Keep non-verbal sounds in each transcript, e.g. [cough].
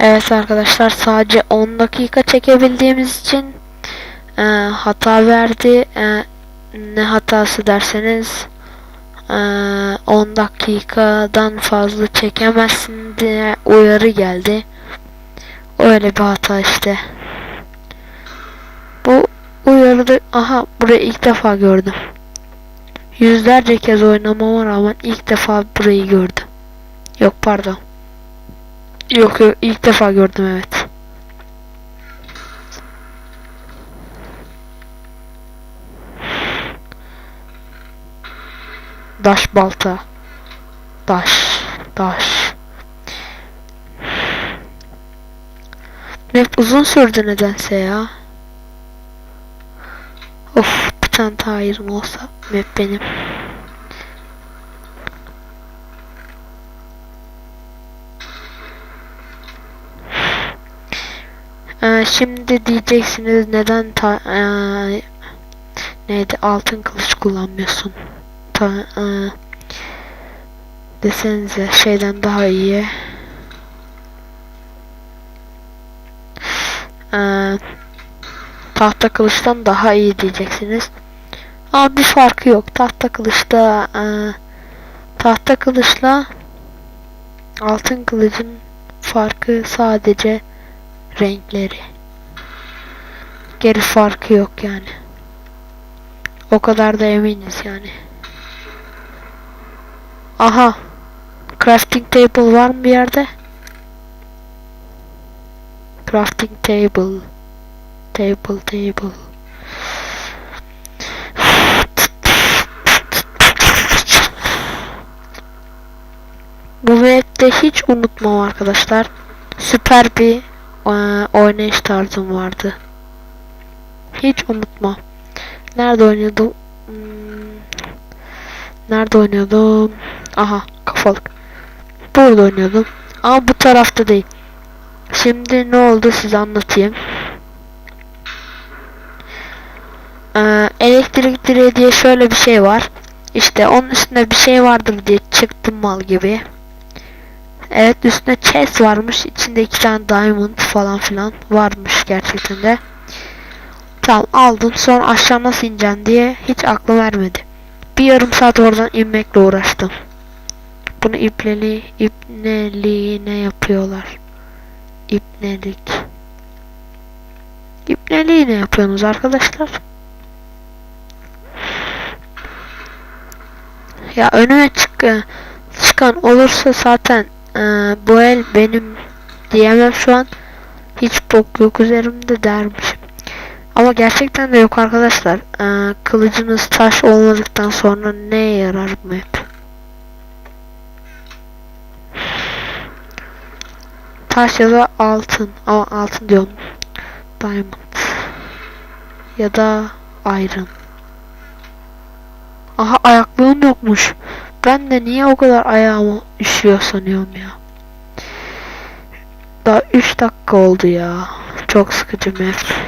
Evet arkadaşlar sadece 10 dakika çekebildiğimiz için e, hata verdi. E, ne hatası derseniz e, 10 dakikadan fazla çekemezsin diye uyarı geldi. Öyle bir hata işte. Bu uyarıda aha burayı ilk defa gördüm. Yüzlerce kez oynamama rağmen ilk defa burayı gördüm. Yok pardon. Yok yok ilk defa gördüm evet. Daş balta. Daş. Daş. Map uzun sürdü nedense ya. Of bir tane daha olsa map benim. Ee, şimdi diyeceksiniz neden ta ee, neydi altın kılıç kullanmıyorsun? Ta ee, desenize şeyden daha iyi. Ee, tahta kılıçtan daha iyi diyeceksiniz. Ama bir farkı yok. Tahta kılıçta ee, tahta kılıçla altın kılıcın farkı sadece renkleri. Geri farkı yok yani. O kadar da eminiz yani. Aha. Crafting table var mı bir yerde? Crafting table. Table table. Bu map'te hiç unutmam arkadaşlar. Süper bir e, oynayış tarzım vardı. Hiç unutmam. Nerede oynuyordum? Hmm, Nerede oynuyordum? Aha kafalık. Burada oynuyordum. Ama bu tarafta değil. Şimdi ne oldu size anlatayım. Ee, elektrik direği diye şöyle bir şey var. İşte onun üstünde bir şey vardır diye çıktım mal gibi. Evet üstünde chest varmış. İçinde iki tane diamond falan filan varmış gerçekten de. Tamam aldım. Sonra aşağı nasıl ineceksin diye hiç aklım vermedi. Bir yarım saat oradan inmekle uğraştım. Bunu ipleli, ipneliğine yapıyorlar. İpnelik. İpneliğine yapıyorsunuz arkadaşlar. Ya önüme çık çıkan olursa zaten ee, bu el benim diyemem şu an. Hiç bok yok üzerimde dermişim. Ama gerçekten de yok arkadaşlar. Ee, kılıcınız taş olmadıktan sonra neye yarar bu map? Taş ya da altın. Ama altın diyorum. Diamond. Ya da iron. Aha ayaklığım yokmuş. Ben de niye o kadar ayağımı üşüyor sanıyorum ya. Daha 3 dakika oldu ya. Çok sıkıcı map.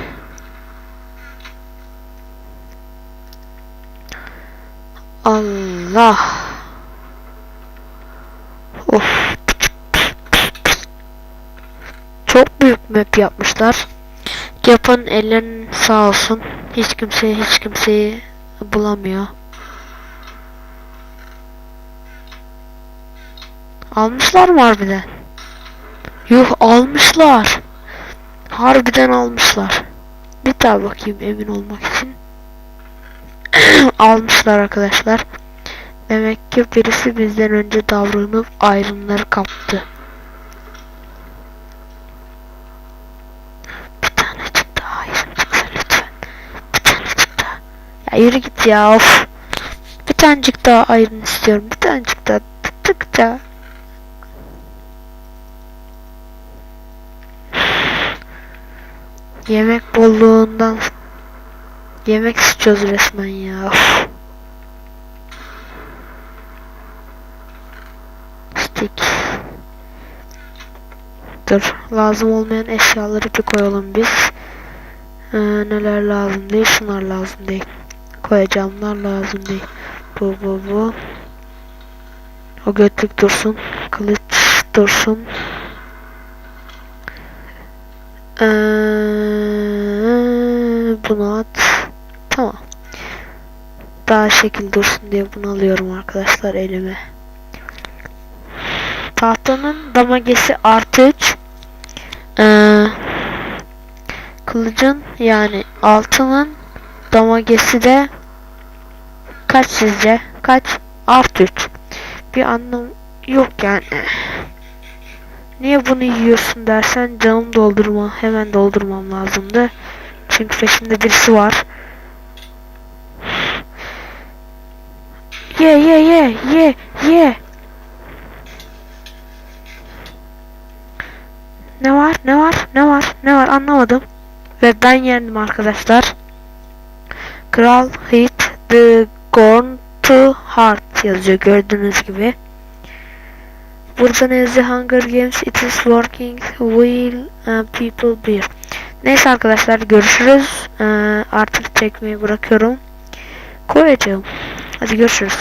Allah. Of. Çok büyük map yapmışlar. Yapan ellerin sağ olsun. Hiç kimse hiç kimseyi bulamıyor. Almışlar mı harbiden? Yuh almışlar. Harbiden almışlar. Bir daha bakayım emin olmak için. [coughs] almışlar arkadaşlar. Demek ki birisi bizden önce davranıp ayrımları kaptı. Bir tanecik daha ayrım çıksa lütfen. Bir tanecik daha. Ya yürü git ya of. Bir tanecik daha ayrım istiyorum. Bir tanecik daha. Tık tık daha. Yemek bolluğundan Yemek istiyoruz resmen ya. Stick. Dur. Lazım olmayan eşyaları bir koyalım biz. Ee, neler lazım değil. Şunlar lazım değil. Koyacağımlar lazım değil. Bu bu bu. O götlük dursun. Kılıç dursun. Ee, bunu at. Daha şekil dursun diye bunu alıyorum arkadaşlar elime. Tahtanın damagesi artı 3. Ee, kılıcın yani altının damagesi de kaç sizce? Kaç? Artı 3. Bir anlam yok yani. Niye bunu yiyorsun dersen canım doldurma. Hemen doldurmam lazımdı. Çünkü peşimde birisi var. Ye ye ye ye ye. Ne var ne var ne var ne var anlamadım. Ve ben yendim arkadaşlar. Kral hit the gone to heart yazıyor gördüğünüz gibi. Burada ne yazıyor? Hunger Games it is working will uh, people beer. Neyse arkadaşlar görüşürüz. Ee, artık çekmeyi bırakıyorum. Koyacağım. Hadi görüşürüz.